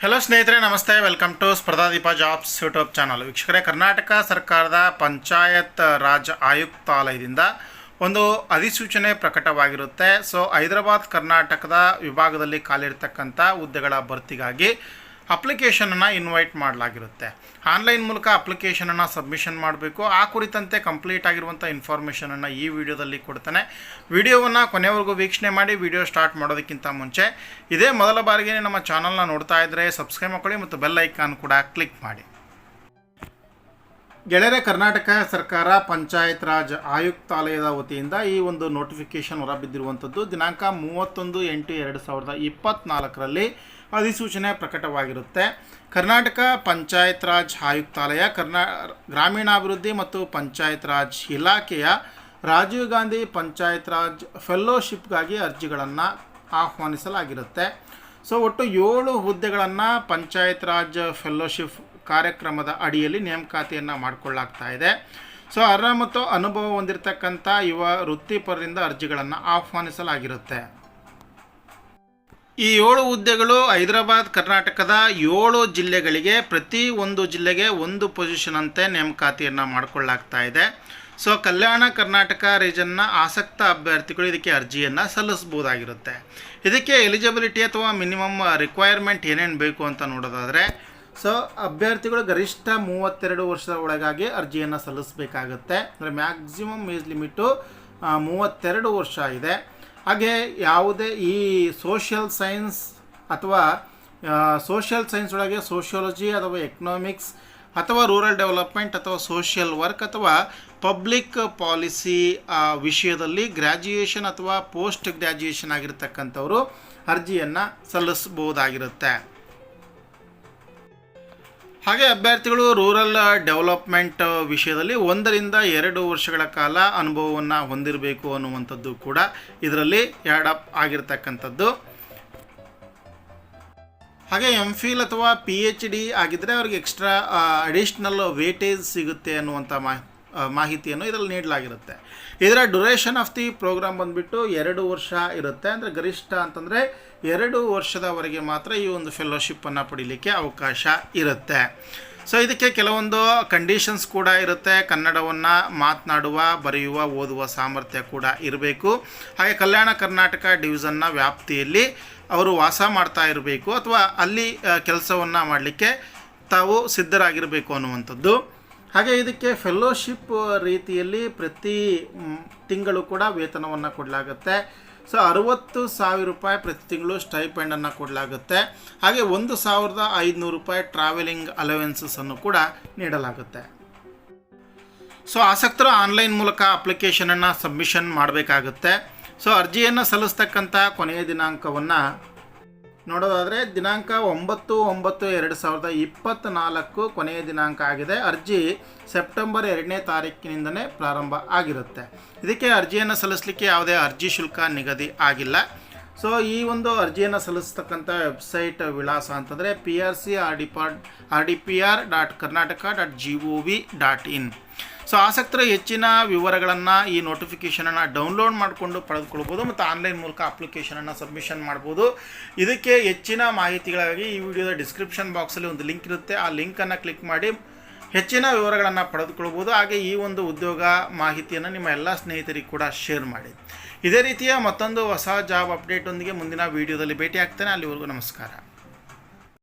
Hello ಸ್ನೇಹಿತರೆ, ನಮಸ್ತೆ. Welcome to Spardhadeepa jobs YouTube channel ವೀಕ್ಷಕರೇ, ಕರ್ನಾಟಕ ಸರ್ಕಾರದ ಪಂಚಾಯತ್ ರಾಜ್ ಆಯುಕ್ತಾಲಯದಿಂದ ಒಂದು ಅಧಿಸೂಚನೆ ಪ್ರಕಟವಾಗಿರುತ್ತೆ. ಸೊ ಹೈದರಾಬಾದ್ ಕರ್ನಾಟಕದ ವಿಭಾಗದಲ್ಲಿ ಖಾಲಿರ್ತಕ್ಕಂಥ ಹುದ್ದೆಗಳ ಭರ್ತಿಗಾಗಿ ಅಪ್ಲಿಕೇಶನನ್ನು ಇನ್ವೈಟ್ ಮಾಡಲಾಗಿರುತ್ತೆ. ಆನ್ಲೈನ್ ಮೂಲಕ ಅಪ್ಲಿಕೇಶನನ್ನು ಸಬ್ಮಿಷನ್ ಮಾಡಬೇಕು. ಆ ಕುರಿತಂತೆ ಕಂಪ್ಲೀಟ್ ಆಗಿರುವಂಥ ಇನ್ಫಾರ್ಮೇಷನನ್ನು ಈ ವಿಡಿಯೋದಲ್ಲಿ ಕೊಡ್ತಾನೆ. ವಿಡಿಯೋವನ್ನು ಕೊನೆವರೆಗೂ ವೀಕ್ಷಣೆ ಮಾಡಿ, ವಿಡಿಯೋ ಸ್ಟಾರ್ಟ್ ಮಾಡೋದಕ್ಕಿಂತ ಮುಂಚೆ ಇದೇ ಮೊದಲ ಬಾರಿಗೆ ನಮ್ಮ ಚಾನಲ್ನ ನೋಡ್ತಾ ಇದ್ದರೆ ಸಬ್ಸ್ಕ್ರೈಬ್ ಮಾಡ್ಕೊಳ್ಳಿ ಮತ್ತು ಬೆಲ್ ಐಕಾನ್ ಕೂಡ ಕ್ಲಿಕ್ ಮಾಡಿ. ಗೆಳೆಯರೆ, ಕರ್ನಾಟಕ ಸರ್ಕಾರ ಪಂಚಾಯತ್ ರಾಜ್ ಆಯುಕ್ತಾಲಯದ ವತಿಯಿಂದ ಈ ಒಂದು ನೋಟಿಫಿಕೇಶನ್ ಹೊರಬಿದ್ದಿರುವಂಥದ್ದು ದಿನಾಂಕ ಮೂವತ್ತೊಂದು ಎಂಟು ಎರಡು ಸಾವಿರದ ಇಪ್ಪತ್ತ್ನಾಲ್ಕರಲ್ಲಿ ಅಧಿಸೂಚನೆ ಪ್ರಕಟವಾಗಿರುತ್ತೆ. ಕರ್ನಾಟಕ ಪಂಚಾಯತ್ ರಾಜ್ ಆಯುಕ್ತಾಲಯ, ಕರ್ನಾ, ಗ್ರಾಮೀಣಾಭಿವೃದ್ಧಿ ಮತ್ತು ಪಂಚಾಯತ್ ರಾಜ್ ಇಲಾಖೆಯ ರಾಜೀವ್ ಗಾಂಧಿ ಪಂಚಾಯತ್ ರಾಜ್ ಫೆಲ್ಲೋಶಿಪ್ಗಾಗಿ ಅರ್ಜಿಗಳನ್ನು ಆಹ್ವಾನಿಸಲಾಗಿರುತ್ತೆ. ಸೊ, ಒಟ್ಟು ಏಳು ಹುದ್ದೆಗಳನ್ನು ಪಂಚಾಯತ್ ರಾಜ್ ಫೆಲ್ಲೋಶಿಪ್ ಕಾರ್ಯಕ್ರಮದ ಅಡಿಯಲ್ಲಿ ನೇಮಕಾತಿಯನ್ನು ಮಾಡಿಕೊಳ್ಳಾಗ್ತಾ ಇದೆ. ಸೊ, ಅರ್ಹ ಮತ್ತು ಅನುಭವ ಹೊಂದಿರತಕ್ಕಂಥ ಯುವ ವೃತ್ತಿಪರರಿಂದ ಅರ್ಜಿಗಳನ್ನು ಆಹ್ವಾನಿಸಲಾಗಿರುತ್ತೆ. ಈ ಏಳು ಹುದ್ದೆಗಳು ಹೈದರಾಬಾದ್, ಕರ್ನಾಟಕದ ಏಳು ಜಿಲ್ಲೆಗಳಿಗೆ ಪ್ರತಿ ಒಂದು ಜಿಲ್ಲೆಗೆ ಒಂದು ಪೊಸಿಷನ್ ಅಂತೆ ನೇಮಕಾತಿಯನ್ನು ಮಾಡಿಕೊಳ್ಳಾಗ್ತಾ ಇದೆ. ಸೊ ಕಲ್ಯಾಣ ಕರ್ನಾಟಕ ರೀಜನ್ನ ಆಸಕ್ತ ಅಭ್ಯರ್ಥಿಗಳು ಇದಕ್ಕೆ ಅರ್ಜಿಯನ್ನು ಸಲ್ಲಿಸ್ಬೋದಾಗಿರುತ್ತೆ ಇದಕ್ಕೆ ಎಲಿಜಿಬಿಲಿಟಿ ಅಥವಾ ಮಿನಿಮಮ್ ರಿಕ್ವೈರ್ಮೆಂಟ್ ಏನೇನು ಬೇಕು ಅಂತ ನೋಡೋದಾದರೆ ಸೊ ಅಭ್ಯರ್ಥಿಗಳು ಗರಿಷ್ಠ ಮೂವತ್ತೆರಡು ವರ್ಷದ ಒಳಗಾಗಿ ಅರ್ಜಿಯನ್ನು ಸಲ್ಲಿಸಬೇಕಾಗುತ್ತೆ. ಅಂದರೆ ಮ್ಯಾಕ್ಸಿಮಮ್ ಏಜ್ ಲಿಮಿಟು ಮೂವತ್ತೆರಡು ವರ್ಷ ಇದೆ. ಹಾಗೆ ಯಾವುದೇ ಈ ಸೋಷಿಯಲ್ ಸೈನ್ಸ್ ಅಥವಾ ಸೋಷಿಯಲ್ ಸೈನ್ಸ್ ಒಳಗೆ ಸೋಷಿಯಾಲಜಿ ಅಥವಾ ಎಕನಾಮಿಕ್ಸ್ ಅಥವಾ ರೂರಲ್ ಡೆವಲಪ್ಮೆಂಟ್ ಅಥವಾ ಸೋಷಿಯಲ್ ವರ್ಕ್ ಅಥವಾ ಪಬ್ಲಿಕ್ ಪಾಲಿಸಿ ವಿಷಯದಲ್ಲಿ ಗ್ರ್ಯಾಜುಯೇಷನ್ ಅಥವಾ ಪೋಸ್ಟ್ ಗ್ರ್ಯಾಜುಯೇಷನ್ ಆಗಿರ್ತಕ್ಕಂಥವರು ಅರ್ಜಿಯನ್ನು ಸಲ್ಲಿಸ್ಬೋದಾಗಿರುತ್ತೆ ಹಾಗೆ ಅಭ್ಯರ್ಥಿಗಳು ರೂರಲ್ ಡೆವಲಪ್ಮೆಂಟ್ ವಿಷಯದಲ್ಲಿ ಒಂದರಿಂದ ಎರಡು ವರ್ಷಗಳ ಕಾಲ ಅನುಭವವನ್ನು ಹೊಂದಿರಬೇಕು ಅನ್ನುವಂಥದ್ದು ಕೂಡ ಇದರಲ್ಲಿ ಆ್ಯಡ್ ಅಪ್ ಆಗಿರ್ತಕ್ಕಂಥದ್ದು. ಹಾಗೆ ಎಂ ಫಿಲ್ ಅಥವಾ ಪಿ ಎಚ್ ಡಿ ಆಗಿದ್ದರೆ ಅವ್ರಿಗೆ ಎಕ್ಸ್ಟ್ರಾ ಅಡಿಷ್ನಲ್ ವೇಟೇಜ್ ಸಿಗುತ್ತೆ ಅನ್ನುವಂಥ ಮಾ ಮಾಹಿತಿಯನ್ನು ಇದರಲ್ಲಿ ನೀಡಲಾಗಿರುತ್ತೆ. ಇದರ ಡ್ಯುರೇಷನ್ ಆಫ್ ದಿ ಪ್ರೋಗ್ರಾಮ್ ಬಂದುಬಿಟ್ಟು ಎರಡು ವರ್ಷ ಇರುತ್ತೆ. ಅಂದರೆ ಗರಿಷ್ಠ ಅಂತಂದರೆ ಎರಡು ವರ್ಷದವರೆಗೆ ಮಾತ್ರ ಈ ಒಂದು ಫೆಲೋಶಿಪ್ಪನ್ನು ಪಡೀಲಿಕ್ಕೆ ಅವಕಾಶ ಇರುತ್ತೆ. ಸೊ ಇದಕ್ಕೆ ಕೆಲವೊಂದು ಕಂಡೀಷನ್ಸ್ ಕೂಡ ಇರುತ್ತೆ. ಕನ್ನಡವನ್ನು ಮಾತನಾಡುವ, ಬರೆಯುವ, ಓದುವ ಸಾಮರ್ಥ್ಯ ಕೂಡ ಇರಬೇಕು. ಹಾಗೆ ಕಲ್ಯಾಣ ಕರ್ನಾಟಕ ಡಿವಿಷನ್ನ ವ್ಯಾಪ್ತಿಯಲ್ಲಿ ಅವರು ವಾಸ ಮಾಡ್ತಾ ಇರಬೇಕು. ಅಥವಾ ಅಲ್ಲಿ ಕೆಲಸವನ್ನು ಮಾಡಲಿಕ್ಕೆ ತಾವು ಸಿದ್ಧರಾಗಿರಬೇಕು ಅನ್ನುವಂಥದ್ದು. ಹಾಗೆ ಇದಕ್ಕೆ ಫೆಲೋಶಿಪ್ ರೀತಿಯಲ್ಲಿ ಪ್ರತಿ ತಿಂಗಳು ಕೂಡ ವೇತನವನ್ನು ಕೊಡಲಾಗುತ್ತೆ. ಸೊ, ಅರುವತ್ತು ಸಾವಿರ ರೂಪಾಯಿ ಪ್ರತಿ ತಿಂಗಳು ಸ್ಟೈಪೆಂಡನ್ನು ಕೊಡಲಾಗುತ್ತೆ. ಹಾಗೆ ಒಂದು ಸಾವಿರದ ಐದುನೂರು ರೂಪಾಯಿ ಟ್ರಾವೆಲಿಂಗ್ ಅಲವೆನ್ಸಸ್ಸನ್ನು ಕೂಡ ನೀಡಲಾಗುತ್ತೆ. ಸೊ, ಆಸಕ್ತರು ಆನ್ಲೈನ್ ಮೂಲಕ ಅಪ್ಲಿಕೇಶನನ್ನು ಸಬ್ಮಿಷನ್ ಮಾಡಬೇಕಾಗುತ್ತೆ. ಸೊ, ಅರ್ಜಿಯನ್ನು ಸಲ್ಲಿಸ್ತಕ್ಕಂಥ ಕೊನೆಯ ದಿನಾಂಕವನ್ನು ನೋಡೋದಾದರೆ ದಿನಾಂಕ ಒಂಬತ್ತು ಒಂಬತ್ತು ಎರಡು ಸಾವಿರದ ಇಪ್ಪತ್ತ್ನಾಲ್ಕು ಕೊನೆಯ ದಿನಾಂಕ ಆಗಿದೆ. ಅರ್ಜಿ ಸೆಪ್ಟೆಂಬರ್ ಎರಡನೇ ತಾರೀಕಿನಿಂದನೇ ಪ್ರಾರಂಭ ಆಗಿರುತ್ತೆ. ಇದಕ್ಕೆ ಅರ್ಜಿಯನ್ನು ಸಲ್ಲಿಸಲಿಕ್ಕೆ ಯಾವುದೇ ಅರ್ಜಿ ಶುಲ್ಕ ನಿಗದಿ ಆಗಿಲ್ಲ. ಸೊ ಈ ಒಂದು ಅರ್ಜಿಯನ್ನು ಸಲ್ಲಿಸ್ತಕ್ಕಂಥ ವೆಬ್ಸೈಟ್ ವಿಳಾಸ ಅಂತಂದರೆ P R C R D pot R D P R dot Karnataka dot G O V dot in so ಆಸಕ್ತರ ಹೆಚ್ಚಿನ ವಿವರಗಳನ್ನು ಈ ನೋಟಿಫಿಕೇಷನನ್ನು ಡೌನ್ಲೋಡ್ ಮಾಡಿಕೊಂಡು ಪಡೆದುಕೊಳ್ಬೋದು ಮತ್ತು ಆನ್ಲೈನ್ ಮೂಲಕ ಅಪ್ಲಿಕೇಶನನ್ನು ಸಬ್ಮಿಷನ್ ಮಾಡ್ಬೋದು. ಇದಕ್ಕೆ ಹೆಚ್ಚಿನ ಮಾಹಿತಿಗಳಾಗಿ ಈ ವಿಡಿಯೋದ ಡಿಸ್ಕ್ರಿಪ್ಷನ್ ಬಾಕ್ಸಲ್ಲಿ ಒಂದು ಲಿಂಕ್ ಇರುತ್ತೆ. ಆ ಲಿಂಕನ್ನು ಕ್ಲಿಕ್ ಮಾಡಿ ಹೆಚ್ಚಿನ ವಿವರಗಳನ್ನು ಪಡೆದುಕೊಳ್ಬೋದು ಹಾಗೆ ಈ ಒಂದು ಉದ್ಯೋಗ ಮಾಹಿತಿಯನ್ನು ನಿಮ್ಮ ಎಲ್ಲ ಸ್ನೇಹಿತರಿಗೆ ಕೂಡ ಶೇರ್ ಮಾಡಿ. ಇದೇ ರೀತಿಯ ಮತ್ತೊಂದು ಹೊಸ ಜಾಬ್ ಅಪ್ಡೇಟೊಂದಿಗೆ ಮುಂದಿನ ವಿಡಿಯೋದಲ್ಲಿ ಭೇಟಿ ಆಗ್ತೇನೆ ಅಲ್ಲಿವರೆಗೂ ನಮಸ್ಕಾರ.